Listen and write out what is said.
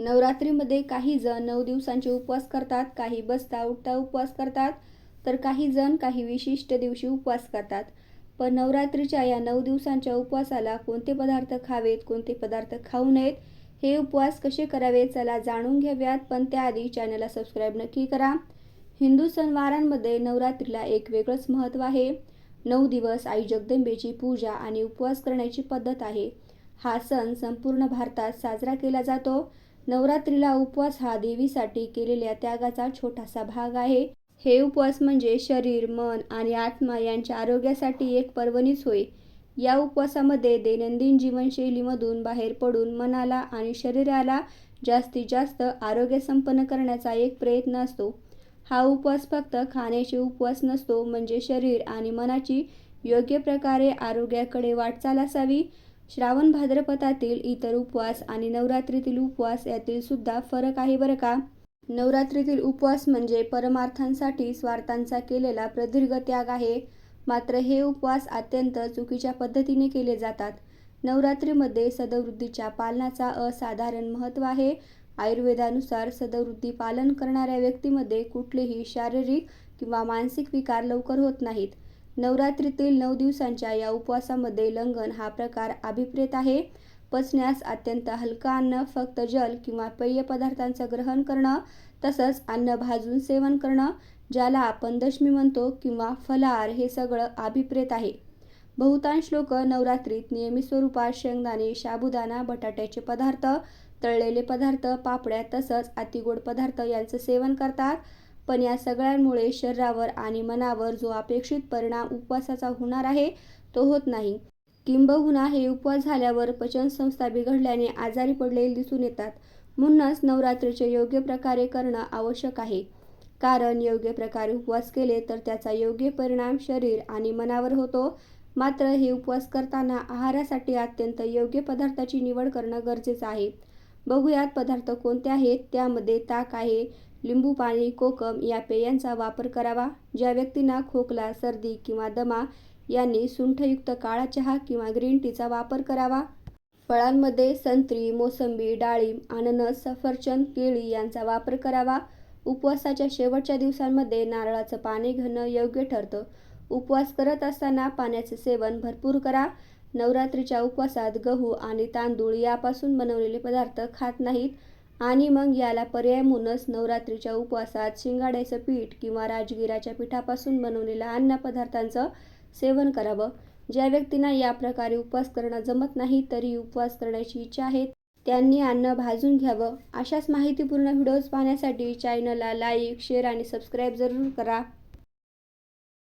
नवरात्रीमध्ये काही जण नऊ दिवसांचे उपवास करतात काही बसता उठता उपवास करतात तर काही जण काही विशिष्ट दिवशी उपवास करतात. पण नवरात्रीच्या या नऊ दिवसांच्या उपवासाला कोणते पदार्थ खावेत कोणते पदार्थ खाऊ नयेत हे उपवास कसे करावे चला जाणून घ्याव्यात पण त्याआधी चॅनलला सबस्क्राईब नक्की करा. हिंदू सणवारांमध्ये नवरात्रीला एक वेगळंच महत्त्व आहे. नऊ दिवस आई जगदंबेची पूजा आणि उपवास करण्याची पद्धत आहे. हा सण संपूर्ण भारतात साजरा केला जातो. नवरात्रीला उपवास हा देवीसाठी केलेल्या त्यागाचा छोटासा भाग आहे. हे उपवास म्हणजे शरीर मन आणि आत्मा यांच्या आरोग्यासाठी एक पर्वणीच होय. या उपवासामध्ये दैनंदिन जीवनशैलीमधून बाहेर पडून मनाला आणि शरीराला जास्तीत जास्त आरोग्यसंपन्न करण्याचा एक प्रयत्न असतो. हा उपवास फक्त खाण्याचे उपवास नसतो म्हणजे शरीर आणि मनाची योग्य प्रकारे आरोग्याकडे वाटचाल असावी. श्रावण भाद्रपदातील इतर उपवास आणि नवरात्रीतील उपवास यातील सुद्धा फरक आहे बरं का? नवरात्रीतील उपवास म्हणजे परमार्थांसाठी स्वार्थांचा केलेला प्रदीर्घ त्याग आहे. मात्र हे उपवास अत्यंत चुकीच्या पद्धतीने केले जातात. नवरात्रीमध्ये सदवृद्धीच्या पालनाचा असाधारण महत्त्व आहे. आयुर्वेदानुसार सदवृद्धी पालन करणाऱ्या व्यक्तीमध्ये कुठलेही शारीरिक किंवा मानसिक विकार लवकर होत नाहीत. नवरात्रीतील नऊ दिवसांच्या या उपवासामध्ये लंघन हा प्रकार अभिप्रेत आहे. पचण्यास अत्यंत हलका अन्न फक्त जल किंवा पेय पदार्थांचं ग्रहण करणं तसंच अन्न भाजून सेवन करणं ज्याला आपण दशमी म्हणतो किंवा फलाहार हे सगळं अभिप्रेत आहे. बहुतांश लोक नवरात्रीत नियमित स्वरूपात शेंगदाणे साबुदाणा बटाट्याचे पदार्थ तळलेले पदार्थ पापड्या तसंच अतिगोड पदार्थ यांचं सेवन करतात. पण या सगळ्यांमुळे शरीरावर आणि मनावर जो अपेक्षित परिणाम उपवासाचा होणार आहे तो होत नाही. किंबहुना हे उपवास झाल्यावर पचनसंस्था बिघडल्याने आजारी पडलेले दिसून येतात. म्हणूनच नवरात्रीचे योग्य प्रकारे करणं आवश्यक आहे. कारण योग्य प्रकारे उपवास केले तर त्याचा योग्य परिणाम शरीर आणि मनावर होतो. मात्र हे उपवास करताना आहारासाठी अत्यंत योग्य पदार्थाची निवड करणं गरजेचं आहे. बघूयात पदार्थ कोणते आहेत त्यामध्ये ताक आहे लिंबू पाणी कोकम या पेयांचा वापर करावा ज्या व्यक्तींना खोकला सर्दी किंवा दमा यांनी सुंठयुक्त काळा चहा किंवा ग्रीन टीचा वापर करावा. फळांमध्ये संत्री मोसंबी डाळिंब अननस सफरचंद केळी यांचा वापर करावा. उपवासाच्या शेवटच्या दिवसांमध्ये नारळाचं पाणी घेणं योग्य ठरतं. उपवास करत असताना पाण्याचे सेवन भरपूर करा. नवरात्रीच्या उपवासात गहू आणि तांदूळ यापासून बनवलेले पदार्थ खात नाहीत. आणि मग याला पर्याय म्हणूनच नवरात्रीच्या उपवासात शिंगाड्याचं पीठ किंवा राजगिराच्या पिठापासून बनवलेल्या अन्न पदार्थांचं सेवन करावं. ज्या व्यक्तींना या प्रकारे उपवास करणं जमत नाही तरी उपवास करण्याची इच्छा आहे त्यांनी अन्न भाजून घ्यावं. अशाच माहितीपूर्ण व्हिडिओज पाहण्यासाठी चॅनलला लाईक शेअर आणि सबस्क्राईब जरूर करा.